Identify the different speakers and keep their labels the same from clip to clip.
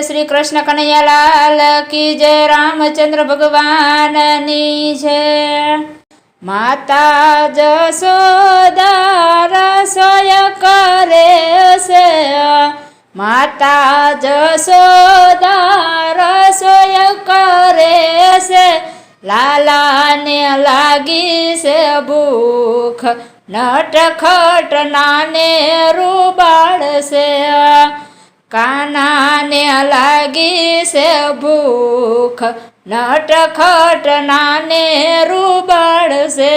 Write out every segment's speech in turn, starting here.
Speaker 1: શ્રી કૃષ્ણ કનૈયાલાલ કી જય રામચંદ્ર ભગવાનની છે. માતા જશોદા રસોય કરે છે. માતા જશોદા રસોય કરે છે. લાલાને લાગી છે ભૂખ નટખટ નાને રૂબાડશે. કાનાને લાગી છે ભૂખ નટખટ નાને રૂબાડશે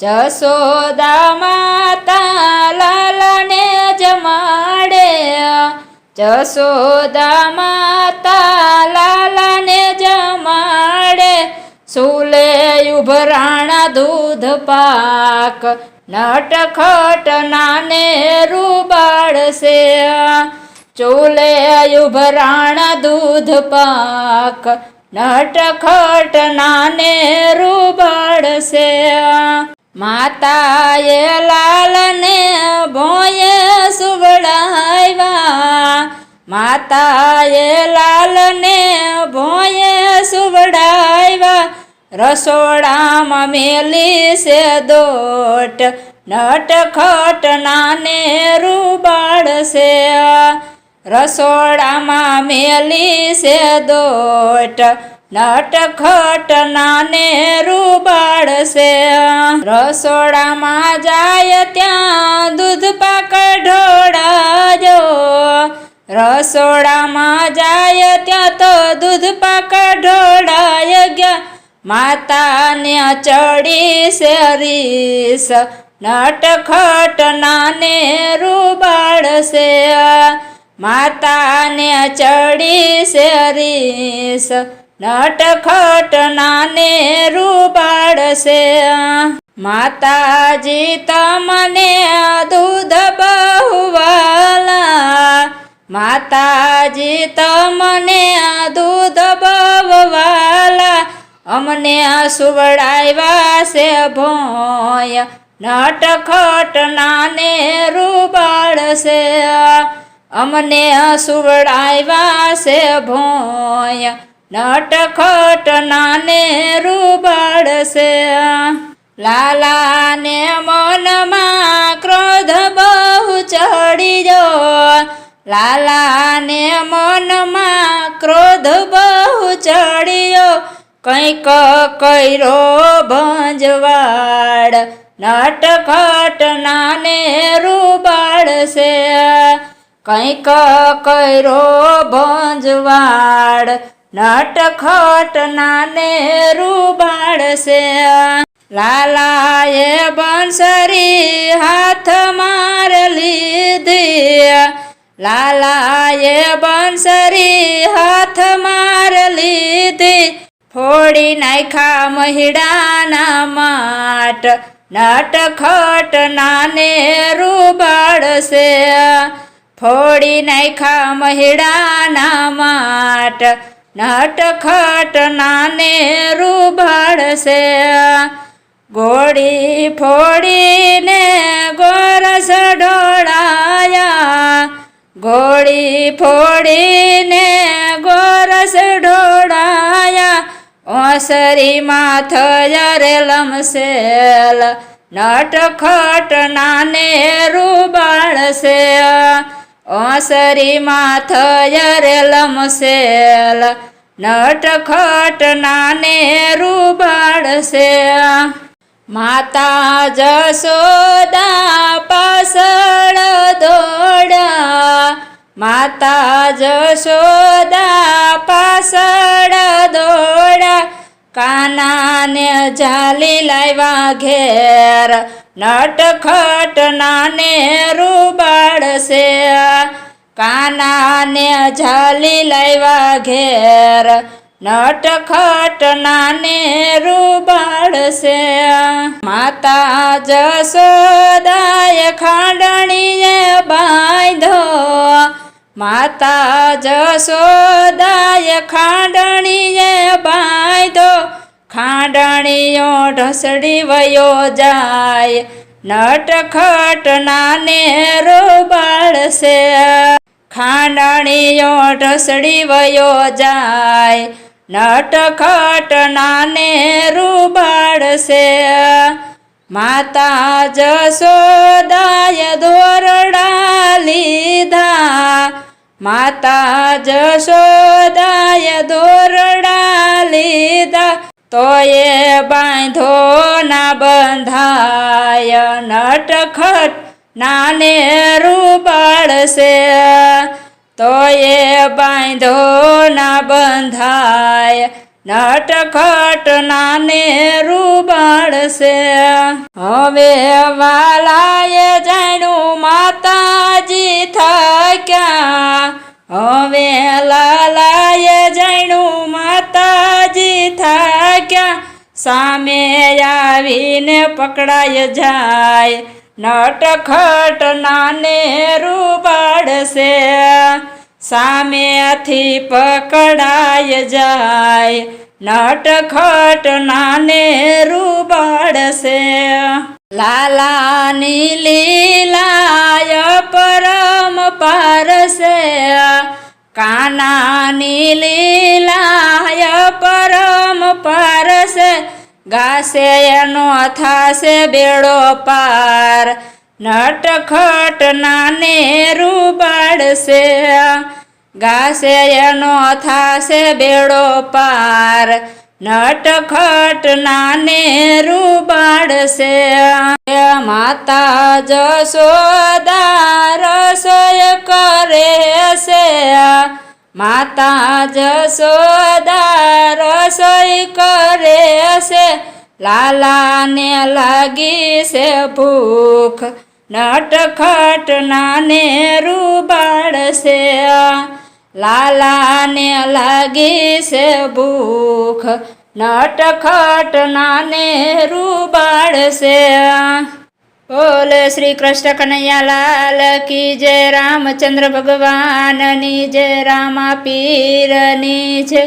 Speaker 1: જશોદા માતા લાલાને જમાડે જશોદા માતા લાલાને જમાડે સુલે ઉભરાણા દૂધ પાક નટખટ નાને રૂબાડશે ચોલે ઉભરાણા દૂધ પાક, નટખટ નાને રૂબડશે માતાએ લાલને ભોયે સુવડાવ્યા. માતાએ લાલને ભોયે સુવડાવ્યા. રસોડામાં મેલી છે દોટ, નટખટ નાને રૂબાડશે રસોડામાં મેલી છે દોટ નટખટ નાને રૂબાડશે. રસોડામાં જાય ત્યાં દૂધ પાક ઢોળાજો. રસોડામાં જાય ત્યાં તો દૂધ પાક ઢોળાય ગયા. માતાને ચડી છે રીસ નટખટ નાને રૂબાડશે. માતાને ચડી શેરીશ નટખટ નાને રૂબાડશે. માતાજી તમને દૂધ બહુવાલા. માતાજી તમને દૂધ બહુવાલા. અમને સુવડાવ્યા છે ભોય, નટખટ નાને રૂબાડશે. અમને સુવડાવ્યા છે ભોય. નટખટ નાને રૂબાડશે. લાલાને મનમાં ક્રોધ બહુ ચડી જો લાલાને મનમાં ક્રોધ બહુ ચડ્યો કંઈક કૈરો ભંજવાડ નટખટ નાને રૂબાડશે. કંઈક કૈરો ભંજવાડ નટખટ નાને રૂબાડશે લાલાએ બંસરી હાથ માર લીધી. લાલાએ બંસરી હાથ માર લીધી. ફોડી નાખા મહિડાના માટ, નટખટ નાને રૂબાડશે ફોડી નાખ્યા મહિડાના માટ. નટખટ નાને રૂભાડશે. ગોળી ફોડીને ગોરસ ઢોળાયા. ગોળી ફોડીને ગોરસ ઢોળાયા. ઓસરીમાં જરે લમસેલ નટખટ નાને રૂબાળશે ઓસરીમાં થયરે લમસેલ નટખટ નાને રૂબાડશે માતા જશોદા પાસળ દોડા. માતા જશોદા પાસળ દોડા કાનાને જાલી લાવ્યા ઘેર, નટખટ નાને રૂબાડશે. કાનાને જાલી લાવ્યા ઘેર, નટખટ નાને રૂબાડશે. માતા જશોદાય માતા જશોદાય ખાંડણીએ બાંધો. ખાંડણીઓ ઢસડી વયો જાય. નટખટ નાને રોબાળશે ખાંડણીઓ ઢસડી વયો જાય. નટખટ નાને રૂબાળશે માતા જશોદાય દોરડા માતા જશોદાય દોરડા લીધા, તો એ બાંધો ના બંધાય, નટખટ નાને રૂબાડશે. તો એ બાંધો ના બંધાય, નટખટ નાને રૂબાડશે. હવે વાલાએ જાણ્યું માતાજી થક્યા હવે લાલાએ જાણ્યું, માતાજી થાક્યા સામે આવીને પકડાય જાય. નટખટ નાને રૂબાડશે સામેથી પકડાય જાય. નટખટ નાને રૂબાડશે લાલાની લીલાય પરમ પારસે કાનાની લીલાય પરમ પારસે. ગાશે એનો થાશે બેડો પાર. નટખટ નાને રૂબાડશે ગાશે એનો થાશે બેડો પાર. નટખટ નાને રૂબાડશે. માતા જશોદા રસોય કરે છે માતા જશોદા રસોઈ કરે છે લાલાને લાગી છે ભૂખ. નટખટ નાને રૂબાડશે. લાલાને લાગી છે ભૂખ. નટખટ નાને રૂબાડશે બોલે શ્રી કૃષ્ણ કનૈયા લાલ કી જય રામચંદ્ર ભગવાનની જય રામા પીરની જય,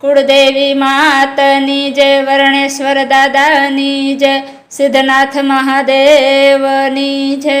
Speaker 1: કુળદેવી માતની જય, વર્ણેશ્વર દાદાની જય, સિદ્ધનાથ મહાદેવની જય.